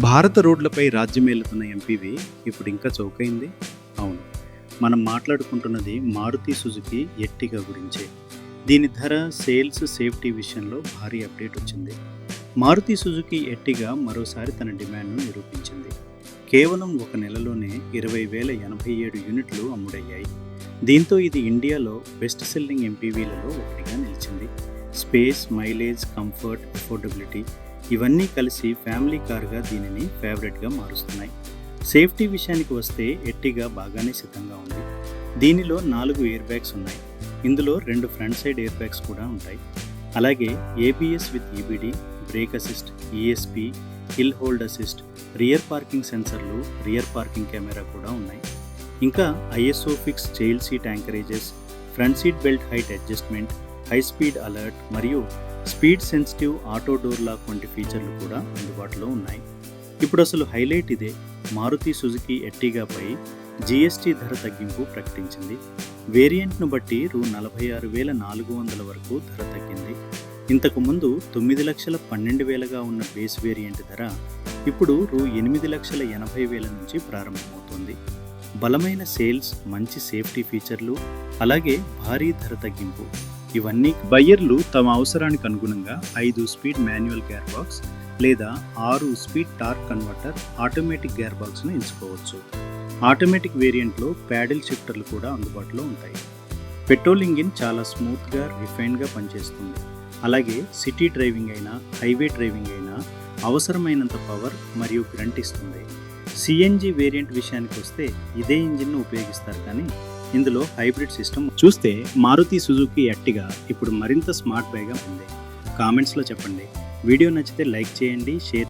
భారత రోడ్లపై రాజ్యమేలుతున్న ఎంపీవి ఇప్పుడు ఇంకా చౌకైంది? అవును. మనం మాట్లాడుకుంటున్నది మారుతి సుజుకి ఎట్టిగా గురించే. దీని ధర సేల్స్ సేఫ్టీ విషయంలో భారీ అప్డేట్ వచ్చింది. మారుతి సుజుకి ఎట్టిగా మరోసారి తన డిమాండ్ను నిరూపించింది. కేవలం ఒక నెలలోనే ఇరవై వేల ఎనభై ఏడు యూనిట్లు అమ్ముడయ్యాయి. దీంతో ఇది ఇండియాలో బెస్ట్ సెల్లింగ్ ఎంపీవీలలో ఒకటిగా నిలిచింది. స్పేస్ మైలేజ్ కంఫర్ట్ అఫోర్డబిలిటీ ఇవన్నీ కలిసి ఫ్యామిలీ కార్గా దీనిని ఫేవరెట్గా మారుస్తున్నాయి. సేఫ్టీ విషయానికి వస్తే ఎట్టిగా బాగానే సిద్ధంగా ఉంది. దీనిలో నాలుగు ఎయిర్ బ్యాగ్స్ ఉన్నాయి. ఇందులో రెండు ఫ్రంట్ సైడ్ ఎయిర్ బ్యాగ్స్ కూడా ఉంటాయి. అలాగే ABS with EBD brake assist ESP hill hold assist rear parking సెన్సర్లు rear parking camera కూడా ఉన్నాయి. ఇంకా ISO fix child seat anchorages front seat belt height adjustment high speed alert మరియు speed sensitive auto door lock వంటి ఫీచర్లు కూడా అందుబాటులో ఉన్నాయి. ఇప్పుడు అసలు హైలైట్ ఇదే. మారుతి సుజుకి ఎట్టిగాపై జీఎస్టీ ధర తగ్గింపు ప్రకటించింది. వేరియంట్ను బట్టి రూ నలభై ఆరు వేల నాలుగు వందల వరకు ధర తగ్గింది. ఇంతకుముందు తొమ్మిది లక్షల పన్నెండు వేలగా ఉన్న బేస్ వేరియంట్ ధర ఇప్పుడు రూ ఎనిమిది లక్షల ఎనభై వేల నుంచి ప్రారంభమవుతుంది. బలమైన సేల్స్ మంచి సేఫ్టీ ఫీచర్లు అలాగే భారీ ధర తగ్గింపు. ఇవన్నీ బయ్యర్లు తమ అవసరానికి అనుగుణంగా ఐదు స్పీడ్ మాన్యువల్ గేర్ బాక్స్ లేదా ఆరు speed torque converter automatic gear బాక్స్ను ఎంచుకోవచ్చు. ఆటోమేటిక్ వేరియంట్లో ప్యాడిల్ షిఫ్టర్లు కూడా అందుబాటులో ఉంటాయి. పెట్రోల్ ఇంజిన్ చాలా స్మూత్గా రిఫైన్గా పనిచేస్తుంది. అలాగే సిటీ డ్రైవింగ్ అయినా హైవే డ్రైవింగ్ అయినా అవసరమైనంత పవర్ మరియు గ్రంట్ ఇస్తుంది. సిఎన్జి వేరియంట్ విషయానికి వస్తే ఇదే ఇంజిన్ను ఉపయోగిస్తారు కానీ ఇందులో హైబ్రిడ్ సిస్టమ్ చూస్తే మారుతి సుజుకి ఎట్టిగా ఇప్పుడు మరింత స్మార్ట్ బైగా ఉంది. కామెంట్స్లో చెప్పండి. వీడియో నచ్చితే లైక్ చేయండి షేర్